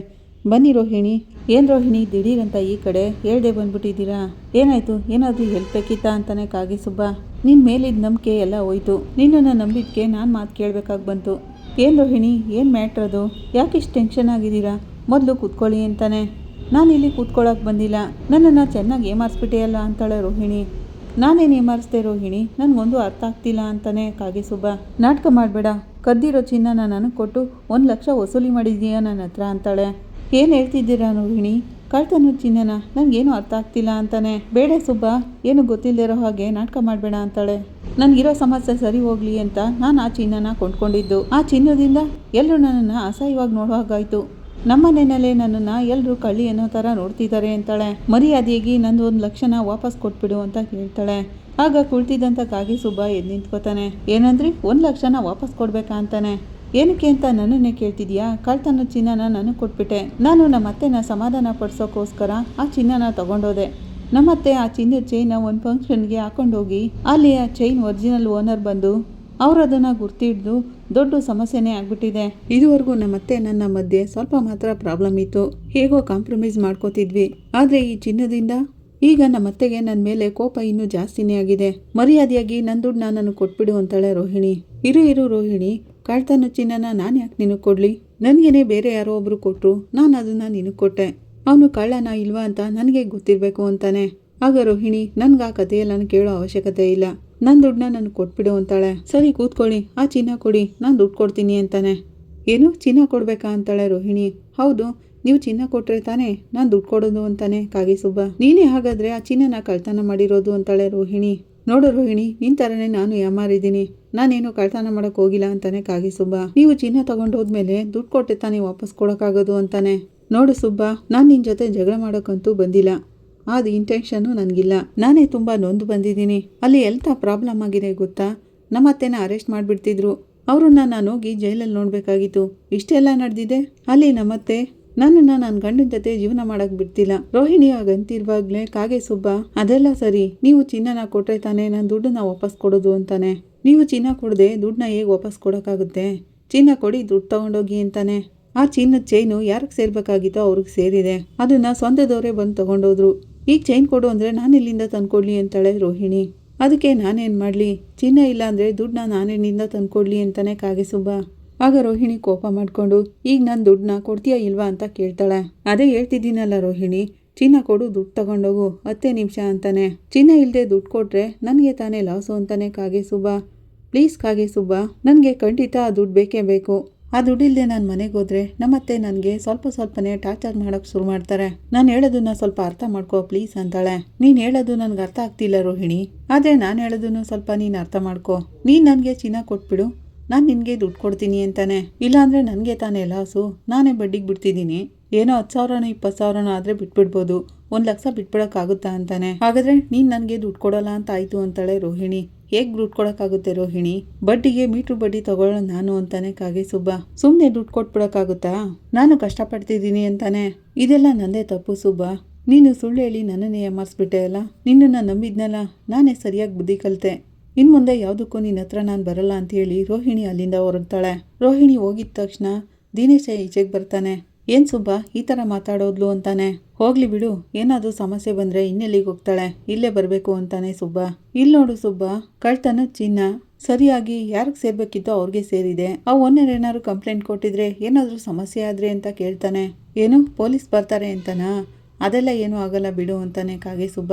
ಬನ್ನಿ ರೋಹಿಣಿ ಏನು ರೋಹಿಣಿ, ದಿಢೀರಂತ ಈ ಕಡೆ ಹೇಳ್ದೆ ಬಂದ್ಬಿಟ್ಟಿದ್ದೀರಾ? ಏನಾಯ್ತು? ಏನಾದರೂ ಹೆಲ್ಪ್ ಬೇಕಿತ್ತಾ ಅಂತಾನೆ ಕಾಗೆ ಸುಬ್ಬ. ನಿನ್ನ ಮೇಲಿದ್ದ ನಂಬಿಕೆ ಎಲ್ಲ ಹೋಯ್ತು. ನಿನ್ನನ್ನು ನಂಬಿಕೆ ನಾನು ಮಾತು ಕೇಳಬೇಕಾಗಿ ಬಂತು. ಏನು ರೋಹಿಣಿ, ಏನು ಮ್ಯಾಟ್ರ್ ಅದು? ಯಾಕೆ ಇಷ್ಟು ಟೆನ್ಷನ್ ಆಗಿದ್ದೀರಾ? ಮೊದಲು ಕೂತ್ಕೊಳ್ಳಿ ಅಂತಾನೆ. ನಾನು ಇಲ್ಲಿ ಕೂತ್ಕೊಳ್ಳೋಕೆ ಬಂದಿಲ್ಲ. ನನ್ನನ್ನು ಚೆನ್ನಾಗಿ ಏಮಾರಿಸ್ಬಿಟ್ಟೆಯಲ್ಲ ಅಂತಾಳೆ ರೋಹಿಣಿ. ನಾನೇನು ಏಮಾರಿಸ್ದೆ ರೋಹಿಣಿ? ನನಗೊಂದು ಅರ್ಥ ಆಗ್ತಿಲ್ಲ ಅಂತಾನೆ ಕಾಗೆ ಸುಬ್ಬ. ನಾಟಕ ಮಾಡಬೇಡ. ಕದ್ದಿರೋ ಚಿನ್ನ ನನಗೆ ಕೊಟ್ಟು ಒಂದು ಲಕ್ಷ ವಸೂಲಿ ಮಾಡಿದ್ದೀಯಾ ನನ್ನ ಹತ್ರ ಅಂತಾಳೆ. ಏನು ಹೇಳ್ತಿದ್ದೀರಾ ನೋವಿಣಿ ಕಳ್ತನು ಚಿನ್ನನ, ನನಗೇನು ಅರ್ಥ ಆಗ್ತಿಲ್ಲ ಅಂತಾನೆ. ಬೇಡ ಸುಬ್ಬ, ಏನು ಗೊತ್ತಿಲ್ಲದಿರೋ ಹಾಗೆ ನಾಟಕ ಮಾಡಬೇಡ ಅಂತಾಳೆ. ನನಗಿರೋ ಸಮಸ್ಯೆ ಸರಿ ಹೋಗ್ಲಿ ಅಂತ ನಾನು ಆ ಚಿನ್ನನ ಕೊಂಡ್ಕೊಂಡಿದ್ದು. ಆ ಚಿನ್ನದಿಂದ ಎಲ್ಲರೂ ನನ್ನನ್ನು ಅಸಹ್ಯವಾಗಿ ನೋಡೋ ಹಾಗಾಯ್ತು. ನಮ್ಮನೆಯಲ್ಲೇ ನನ್ನನ್ನು ಎಲ್ಲರೂ ಕಳ್ಳಿ ಅನ್ನೋ ಥರ ನೋಡ್ತಿದ್ದಾರೆ ಅಂತಾಳೆ. ಮರ್ಯಾದೆಯಾಗಿ ನಂದು ಒಂದು ಲಕ್ಷನ ವಾಪಸ್ ಕೊಟ್ಬಿಡು ಅಂತ ಹೇಳ್ತಾಳೆ. ಆಗ ಕುಳ್ತಿದ್ದಂಥ ಕಾಗೆ ಸುಬ್ಬ ಎದ್ದು ನಿಂತ್ಕೋತಾನೆ. ಏನಂದ್ರಿ? ಒಂದು ಲಕ್ಷನ ವಾಪಸ್ ಕೊಡ್ಬೇಕಾ ಅಂತಾನೆ. ಏನಕ್ಕೆ ಅಂತ ನನ್ನನ್ನೇ ಕೇಳ್ತಿದ್ಯಾ? ಕಳ್ತನ ಚಿನ್ನನ ನನಗೆ ಕೊಟ್ಬಿಟ್ಟೆ. ನಾನು ನಮ್ಮ ಅತ್ತೆನ ಸಮಾಧಾನ ಪಡಿಸೋಕ್ಕೋಸ್ಕರ ಆ ಚಿನ್ನನ ತಗೊಂಡೋದೆ. ನಮ್ಮತ್ತೆ ಆ ಚಿನ್ನದ ಚೈನ ಒಂದು ಫಂಕ್ಷನ್ಗೆ ಹಾಕೊಂಡೋಗಿ ಅಲ್ಲಿ ಆ ಚೈನ್ ಒರಿಜಿನಲ್ ಓನರ್ ಬಂದು ಅವರು ಅದನ್ನು ಗುರ್ತಿಡ್ದು ದೊಡ್ಡ ಸಮಸ್ಯೆನೇ ಆಗ್ಬಿಟ್ಟಿದೆ. ಇದುವರೆಗೂ ನಮ್ಮತ್ತೆ ನನ್ನ ಮಧ್ಯೆ ಸ್ವಲ್ಪ ಮಾತ್ರ ಪ್ರಾಬ್ಲಮ್ ಇತ್ತು. ಹೇಗೋ ಕಾಂಪ್ರಮೈಸ್ ಮಾಡ್ಕೋತಿದ್ವಿ. ಆದರೆ ಈ ಚಿನ್ನದಿಂದ ಈಗ ನಮ್ಮತ್ತೆಗೆ ನನ್ನ ಮೇಲೆ ಕೋಪ ಇನ್ನೂ ಜಾಸ್ತಿನೇ ಆಗಿದೆ. ಮರ್ಯಾದೆಯಾಗಿ ನನ್ನ ದುಡ್ಡು ನನಗೆ ಕೊಟ್ಬಿಡು ಅಂತಾಳೆ ರೋಹಿಣಿ. ಇರು ಇರು ರೋಹಿಣಿ. ಕಾಳ್ತನ ಚಿನ್ನನ ನಾನು ಯಾಕೆ ನಿನಗೆ ಕೊಡಲಿ? ನನಗೇನೆ ಬೇರೆ ಯಾರೋ ಒಬ್ರು ಕೊಟ್ಟರು ನಾನು ಅದನ್ನು ನಿನಗೆ ಕೊಟ್ಟೆ. ಅವನು ಕಳ್ಳನ ಇಲ್ವಾ ಅಂತ ನನಗೆ ಗೊತ್ತಿರಬೇಕು ಅಂತಾನೆ. ಆಗ ರೋಹಿಣಿ, ನನ್ಗೆ ಆ ಕಥೆಯೆಲ್ಲ ಕೇಳೋ ಅವಶ್ಯಕತೆ ಇಲ್ಲ. ನನ್ನ ದುಡ್ಡನ್ನ ನನಗೆ ಕೊಟ್ಬಿಡು ಅಂತಾಳೆ. ಸರಿ, ಕೂತ್ಕೊಳ್ಳಿ. ಆ ಚಿನ್ನ ಕೊಡಿ. ನಾನು ದುಡ್ಡು ಕೊಡ್ತೀನಿ ಅಂತಾನೆ. ಏನು? ಚಿನ್ನ ಕೊಡಬೇಕಾ ಅಂತಾಳೆ ರೋಹಿಣಿ. ಹೌದು, ನೀವು ಚಿನ್ನ ಕೊಟ್ಟರೆ ತಾನೇ ನಾನು ದುಡ್ಡು ಕೊಡೋದು ಅಂತಾನೆ ಕಾಗೆ ಸುಬ್ಬ. ನೀನೇ ಹಾಗಾದ್ರೆ ಆ ಚಿನ್ನನ ಕಳ್ತನ ಮಾಡಿರೋದು ಅಂತಾಳೆ ರೋಹಿಣಿ. ನೋಡು ರೋಹಿಣಿ, ನಿನ್ ಥರನೇ ನಾನು ಯಾಮಾರಿದ್ದೀನಿ. ನಾನೇನು ಕಳ್ತನ ಮಾಡಕ್ ಹೋಗಿಲ್ಲ ಅಂತಾನೆ ಕಾಗಿ ಸುಬ್ಬ. ನೀವು ಚಿನ್ನ ತಗೊಂಡು ಹೋದ್ಮೇಲೆ ದುಡ್ಡು ಕೊಟ್ಟೆ ತಾನೇ ವಾಪಸ್ ಕೊಡೋಕ್ಕಾಗೋದು ಅಂತಾನೆ. ನೋಡು ಸುಬ್ಬ, ನಾನು ನಿನ್ನ ಜೊತೆ ಜಗಳ ಮಾಡೋಕ್ಕಂತೂ ಬಂದಿಲ್ಲ. ಅದು ಇಂಟೆನ್ಷನ್ನು ನನಗಿಲ್ಲ. ನಾನೇ ತುಂಬ ನೊಂದು ಬಂದಿದ್ದೀನಿ. ಅಲ್ಲಿ ಎಂಥ ಪ್ರಾಬ್ಲಮ್ ಆಗಿದೆ ಗೊತ್ತಾ? ನಮ್ಮ ಅತ್ತೆನ ಅರೆಸ್ಟ್ ಮಾಡಿಬಿಡ್ತಿದ್ರು. ಅವ್ರನ್ನ ನಾನು ಹೋಗಿ ಜೈಲಲ್ಲಿ ನೋಡಬೇಕಾಗಿತ್ತು. ಇಷ್ಟೆಲ್ಲ ನಡೆದಿದೆ? ಅಲ್ಲಿ ನಮ್ಮತ್ತೆ ನನ್ನನ್ನು ನನ್ನ ಗಂಡನ ಜೊತೆ ಜೀವನ ಮಾಡಕ್ ಬಿಡ್ತಿಲ್ಲ. ರೋಹಿಣಿ ಆಗಂತಿರುವಾಗ್ಲೇ ಕಾಗೆ ಸುಬ್ಬ. ಅದೆಲ್ಲ ಸರಿ. ನೀವು ಚಿನ್ನನ ಕೊಟ್ರೆ ತಾನೇ ನಾನು ದುಡ್ಡನ್ನ ವಾಪಸ್ ಕೊಡೋದು ಅಂತಾನೆ. ನೀವು ಚಿನ್ನ ಕೊಡದೆ ದುಡ್ಡನ್ನ ಹೇಗೆ ವಾಪಸ್ ಕೊಡೋಕ್ಕಾಗುತ್ತೆ? ಚಿನ್ನ ಕೊಡಿ, ದುಡ್ಡು ತಗೊಂಡೋಗಿ ಅಂತಾನೆ. ಆ ಚಿನ್ನದ ಚೈನು ಯಾರಿಗೆ ಸೇರ್ಬೇಕಾಗಿತ್ತೋ ಅವ್ರಿಗೆ ಸೇರಿದೆ. ಅದನ್ನ ಸ್ವಂತದವರೇ ಬಂದು ತಗೊಂಡೋದ್ರು. ಈಗ ಚೈನ್ ಕೊಡು ಅಂದರೆ ನಾನು ಇಲ್ಲಿಂದ ತಂದ್ಕೊಡ್ಲಿ ಅಂತಾಳೆ ರೋಹಿಣಿ. ಅದಕ್ಕೆ ನಾನೇನು ಮಾಡಲಿ? ಚಿನ್ನ ಇಲ್ಲ ಅಂದರೆ ದುಡ್ಡನ್ನ ನಾನೇನಿಂದ ತಂದ್ಕೊಡ್ಲಿ ಅಂತಾನೆ ಕಾಗೆ ಸುಬ್ಬ. ಆಗ ರೋಹಿಣಿ ಕೋಪ ಮಾಡಿಕೊಂಡು, ಈಗ ನಾನು ದುಡ್ಡನ್ನ ಕೊಡ್ತೀಯಾ ಇಲ್ವಾ ಅಂತ ಕೇಳ್ತಾಳೆ. ಅದೇ ಹೇಳ್ತಿದ್ದೀನಲ್ಲ ರೋಹಿಣಿ, ಚಿನ್ನ ಕೊಡು, ದುಡ್ಡು ತಗೊಂಡೋಗು. ಹತ್ತೇ ನಿಮಿಷ ಅಂತಾನೆ. ಚಿನ್ನ ಇಲ್ಲದೆ ದುಡ್ಡು ಕೊಟ್ಟರೆ ನನಗೆ ತಾನೇ ಲಾಸು ಅಂತಾನೆ ಕಾಗೆ ಸುಬ್ಬ. ಪ್ಲೀಸ್ ಕಾಗೆ ಸುಬ್ಬ, ನನಗೆ ಖಂಡಿತ ಆ ದುಡ್ಡು ಬೇಕೇ ಬೇಕು. ಆ ದುಡ್ಡಿಲ್ಲದೆ ನಾನು ಮನೆಗೆ ಹೋದ್ರೆ ನಮ್ಮತ್ತೆ ನನಗೆ ಸ್ವಲ್ಪ ಸ್ವಲ್ಪನೇ ಟಾರ್ಚರ್ ಮಾಡೋಕೆ ಶುರು ಮಾಡ್ತಾರೆ. ನಾನು ಹೇಳೋದನ್ನ ಸ್ವಲ್ಪ ಅರ್ಥ ಮಾಡ್ಕೋ ಪ್ಲೀಸ್ ಅಂತಾಳೆ. ನೀನು ಹೇಳೋದು ನನಗೆ ಅರ್ಥ ಆಗ್ತಿಲ್ಲ ರೋಹಿಣಿ, ಆದರೆ ನಾನು ಹೇಳೋದನ್ನು ಸ್ವಲ್ಪ ನೀನು ಅರ್ಥ ಮಾಡ್ಕೋ. ನೀನು ನನಗೆ ಚಿನ್ನ ಕೊಟ್ಬಿಡು ನಾನು ನಿನಗೆ ದುಡ್ಡು ಕೊಡ್ತೀನಿ ಅಂತಾನೆ. ಇಲ್ಲಾಂದರೆ ನನಗೆ ತಾನೇ ಲಾಸು ನಾನೇ ಬಡ್ಡಿಗೆ ಬಿಡ್ತಿದ್ದೀನಿ ಏನೋ ಹತ್ತು ಸಾವಿರನೋ ಇಪ್ಪತ್ತು ಸಾವಿರನೋ ಆದರೆ ಬಿಟ್ಬಿಡ್ಬೋದು. ಒಂದು ಲಕ್ಷ ಬಿಟ್ಬಿಡೋಕ್ಕಾಗುತ್ತಾ ಅಂತಾನೆ. ಹಾಗಾದರೆ ನೀನು ನನಗೆ ದುಡ್ಡು ಕೊಡೋಲ್ಲ ಅಂತ ಆಯಿತು ಅಂತಾಳೆ ರೋಹಿಣಿ. ಹೇಗೆ ದುಡ್ಡು ಕೊಡೋಕ್ಕಾಗುತ್ತೆ ರೋಹಿಣಿ? ಬಡ್ಡಿಗೆ ಮೀಟ್ರ್ ಬಡ್ಡಿ ತಗೊಳ್ಳೋ ನಾನು ಅಂತಾನೆ ಕಾಗೆ ಸುಬ್ಬ. ಸುಮ್ಮನೆ ದುಡ್ಡು ಕೊಟ್ಬಿಡೋಕ್ಕಾಗುತ್ತಾ? ನಾನು ಕಷ್ಟಪಡ್ತಿದ್ದೀನಿ ಅಂತಾನೆ. ಇದೆಲ್ಲ ನಂದೇ ತಪ್ಪು ಸುಬ್ಬ. ನೀನು ಸುಳ್ಳು ಹೇಳಿ ನನ್ನನ್ನೇ ಏಮಾರಿಸ್ಬಿಟ್ಟೆ ಅಲ್ಲ? ನಿನ್ನನ್ನು ನಂಬಿದ್ನಲ್ಲ? ನಾನೇ ಸರಿಯಾಗಿ ಬುದ್ಧಿ ಕಲಿತೆ. ಇನ್ನು ಮುಂದೆ ಯಾವುದಕ್ಕೂ ನಿನ್ನ ಹತ್ರ ನಾನು ಬರಲ್ಲ ಅಂತ ಹೇಳಿ ರೋಹಿಣಿ ಅಲ್ಲಿಂದ ಹೊರಡ್ತಾಳೆ. ರೋಹಿಣಿ ಹೋಗಿದ ತಕ್ಷಣ ದಿನೇಶ ಈಚೆಗೆ ಬರ್ತಾನೆ. ಏನ್ ಸುಬ್ಬ, ಈ ಥರ ಮಾತಾಡೋದ್ಲು ಅಂತಾನೆ. ಹೋಗ್ಲಿ ಬಿಡು, ಏನಾದರೂ ಸಮಸ್ಯೆ ಬಂದ್ರೆ ಇನ್ನೆಲ್ಲಿಗೆ ಹೋಗ್ತಾಳೆ? ಇಲ್ಲೇ ಬರಬೇಕು ಅಂತಾನೆ ಸುಬ್ಬ. ಇಲ್ಲಿ ನೋಡು ಸುಬ್ಬ ಕಳ್ತನ ಚಿನ್ನ ಸರಿಯಾಗಿ ಯಾರಿಗೆ ಸೇರ್ಬೇಕಿತ್ತೋ ಅವ್ರಿಗೆ ಸೇರಿದೆ. ಆ ಏನಾದ್ರು ಕಂಪ್ಲೇಂಟ್ ಕೊಟ್ಟಿದ್ರೆ ಏನಾದರೂ ಸಮಸ್ಯೆ ಆದ್ರೆ ಅಂತ ಕೇಳ್ತಾನೆ. ಏನು, ಪೊಲೀಸ್ ಬರ್ತಾರೆ ಅಂತನಾ? ಅದೆಲ್ಲ ಏನೂ ಆಗಲ್ಲ ಬಿಡು ಅಂತಾನೆ ಕಾಗೆ ಸುಬ್ಬ.